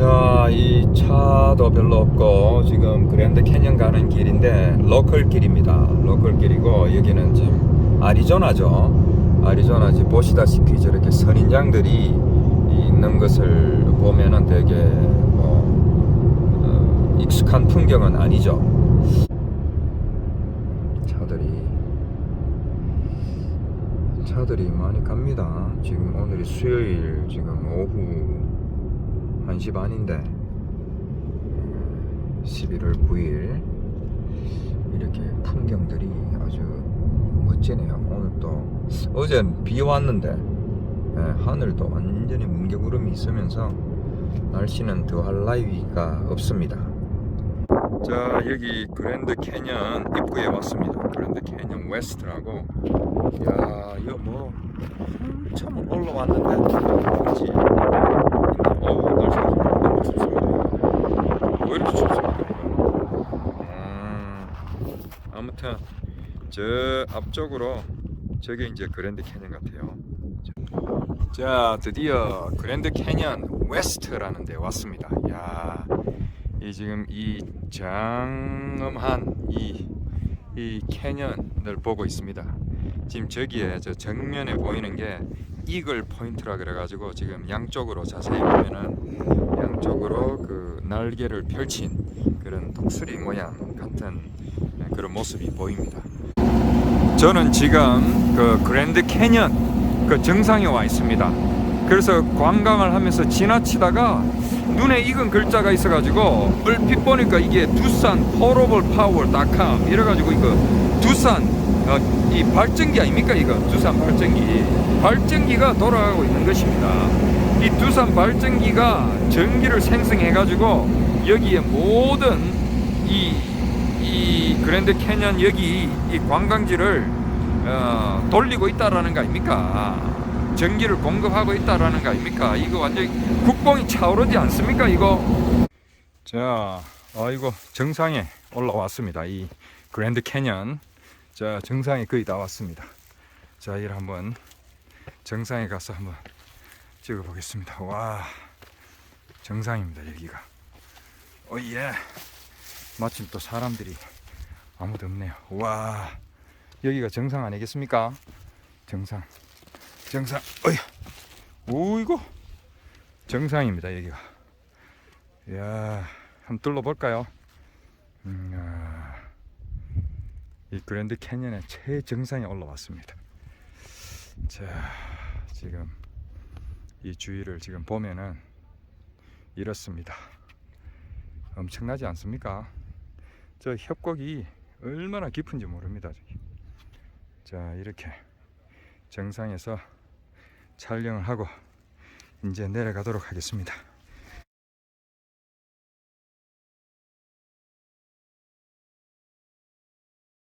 자, 이 차도 별로 없고 지금 그랜드 캐년 가는 길인데 로컬 길입니다. 로컬 길이고 여기는 지금 아리조나죠. 아리조나 지금 보시다시피 저렇게 선인장들이 있는 것을 보면은 되게 뭐 어, 익숙한 풍경은 아니죠. 차들이 차들이 많이 갑니다. 지금 오늘이 수요일 지금 오후 1시 반인데 11월 9일 이렇게 풍경들이 아주 멋지네요. 오늘 또 어젠 비 왔는데 예, 하늘도 완전히 뭉게구름이 있으면서 날씨는 더할 나위가 없습니다. 자 여기 그랜드 캐년 입구에 왔습니다. 그랜드 캐년 웨스트라고 야 이거 뭐 한참 올라왔는데 어우 날씨가. 왜 이렇게 춥습니까? 음, 아무튼 저 앞쪽으로 저게 이제 그랜드 캐년 같아요. 자 드디어 그랜드 캐년 웨스트라는 데 왔습니다. 야, 이 지금 이 장엄한 이, 이 캐년을 보고 있습니다. 지금 저기에 저 정면에 보이는 게 이글 포인트라 그래가지고 지금 양쪽으로 자세히 보면은 양 쪽으로 그 날개를 펼친 그런 독수리 모양 같은 그런 모습이 보입니다. 저는 지금 그 그랜드 캐년 그 정상에 와 있습니다. 그래서 관광을 하면서 지나치다가 눈에 익은 글자가 있어가지고 얼핏 보니까 이게 두산 포러블 파워닷컴 이래가지고 이거 두산 어, 이 발전기 아닙니까 이거 두산 발전기 발전기가 돌아가고 있는 것입니다. 이 두산 발전기가 전기를 생성해가지고 여기에 모든 이, 이 그랜드 캐년 여기 이 관광지를 어, 돌리고 있다라는 거 아닙니까? 전기를 공급하고 있다라는 거 아닙니까? 이거 완전 히 국뽕이 차오르지 않습니까? 이거. 자, 아이고 정상에 올라왔습니다. 이 그랜드 캐년. 자, 정상에 거의 다 왔습니다. 자, 이를 한번 정상에 가서 한번 찍어 보겠습니다. 와, 정상입니다. 여기가. 오 예. 마침 또 사람들이 아무도 없네요. 와, 여기가 정상 아니겠습니까? 정상. 정상. 어이. 오이고. 정상입니다. 여기가. 이야, 한번 둘러볼까요? 음, 아, 이 그랜드 캐년의 최정상에 올라왔습니다. 자, 지금 이 주위를 지금 보면은 이렇습니다. 엄청나지 않습니까? 저 협곡이 얼마나 깊은지 모릅니다. 자, 이렇게 정상에서 촬영을 하고 이제 내려가도록 하겠습니다.